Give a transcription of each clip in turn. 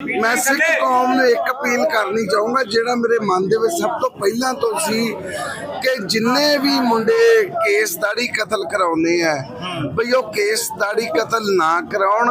ਮੈਂ ਸਿੱਖ ਕੌਮ ਨੂੰ ਇੱਕ ਅਪੀਲ ਕਰਨੀ ਚਾਹੂੰਗਾ ਜਿਹੜਾ ਮੇਰੇ ਮਨ ਦੇ ਵਿੱਚ ਸਭ ਤੋਂ ਪਹਿਲਾਂ ਤੋਂ ਸੀ ਕਿ ਜਿੰਨੇ ਵੀ ਮੁੰਡੇ ਕੇਸ ਦਾੜੀ ਕਤਲ ਕਰਾਉਂਦੇ ਆ ਬਈ ਉਹ ਕੇਸ ਦਾੜੀ ਕਤਲ ਨਾ ਕਰਾਉਣ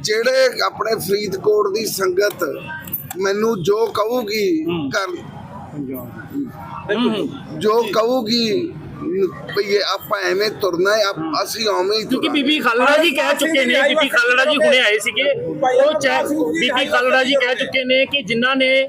ਜਿਹੜੇ ਆਪਣੇ ਫਰੀਦਕੋਟ ਦੀ ਸੰਗਤ ਮੈਨੂੰ ਜੋ ਕਹੂਗੀ ਕਰ। ਜੋ ਕਹੂਗੀ ਇਹ ਆਪਾਂ ਐਵੇਂ ਤੁਰਨਾ ਹੈ ਆਪ- ਅਸੀਂ ਉਵੇਂ ਹੀ ਕਿਉਂਕਿ ਤੁਰਾਂਗੇ। ਬੀਬੀ ਖਾਲੜਾ ਜੀ ਕਹਿ ਚੁੱਕੇ ਨੇ ਬੀਬੀ ਖਾਲੜਾ ਜੀ ਹੁਣੇ ਆਏ ਸੀਗੇ। ਉਹ ਚਾਹ ਬੀਬੀ ਖਾਲੜਾ ਜੀ ਕਹਿ ਚੁੱਕੇ ਨੇ ਕਿ ਜਿਨ੍ਹਾਂ ਨੇ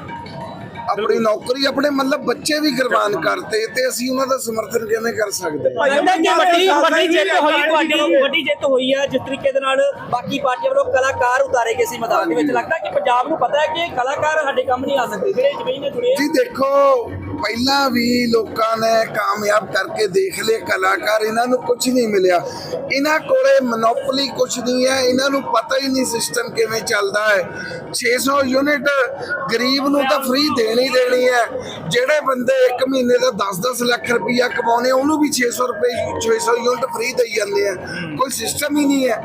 ਆਪਣੀ ਨੌਕਰੀ ਆਪਣੇ ਮਤਲਬ ਬੱਚੇ ਵੀ ਕੁਰਬਾਨ ਕਰਤੇ ਤੇ ਅਸੀਂ ਉਹਨਾਂ ਦਾ ਸਮਰਥਨ ਕਿਵੇਂ ਕਰ ਸਕਦੇ ਲੱਗਦਾ ਕਿ ਵੱਡੀ ਵੱਡੀ ਜਿੱਤ ਹੋਈ ਤੁਹਾਡੀ ਵੱਡੀ ਜਿੱਤ ਹੋਈ ਹੈ ਜਿਸ ਤਰੀਕੇ ਦੇ ਨਾਲ ਬਾਕੀ ਪਾਰਟੀਆਂ ਵੱਲੋਂ ਕਲਾਕਾਰ ਉਤਾਰੇ ਗਏ ਸੀ ਮੈਦਾਨ ਦੇ ਵਿੱਚ। ਲੱਗਦਾ ਕਿ ਪੰਜਾਬ ਨੂੰ ਪਤਾ ਹੈ ਕਿ ਕਲਾਕਾਰ ਸਾਡੇ ਕੰਮ ਨਹੀਂ ਆ ਸਕਦੇ ਜਿਹੜੇ ਜ਼ਮੀਨ ਨੇ ਜੁੜੇ ਜੀ ਦੇਖੋ ਪਹਿਲਾਂ ਵੀ ਲੋਕਾਂ ਨੇ ਕਾਮਯਾਬ ਕਰਕੇ ਦੇਖ ਲਏ, ਕਲਾਕਾਰ ਇਹਨਾਂ ਨੂੰ ਕੁਝ ਨਹੀਂ ਮਿਲਿਆ। ਇਹਨਾਂ ਕੋਲੇ ਮੋਨੋਪੋਲੀ ਕੁਝ ਨਹੀਂ ਹੈ, ਇਹਨਾਂ ਨੂੰ ਪਤਾ ਹੀ ਨਹੀਂ ਸਿਸਟਮ ਕਿਵੇਂ ਚੱਲਦਾ ਹੈ। 600 ਯੂਨਿਟ ਗਰੀਬ ਨੂੰ ਤਾਂ ਫ੍ਰੀ ਦੇਣੀ ਦੇਣੀ ਹੈ। ਜਿਹੜੇ ਬੰਦੇ ਇੱਕ ਮਹੀਨੇ ਦਾ 10-10 ਲੱਖ ਰੁਪਈਆ ਕਮਾਉਣੇ ਉਹਨੂੰ ਵੀ 600 ਰੁਪਏ 600 ਯੂਨਿਟ ਫ੍ਰੀ ਦੇਈ ਜਾਂਦੇ ਆ। ਕੋਈ ਸਿਸਟਮ ਹੀ ਨਹੀਂ ਹੈ।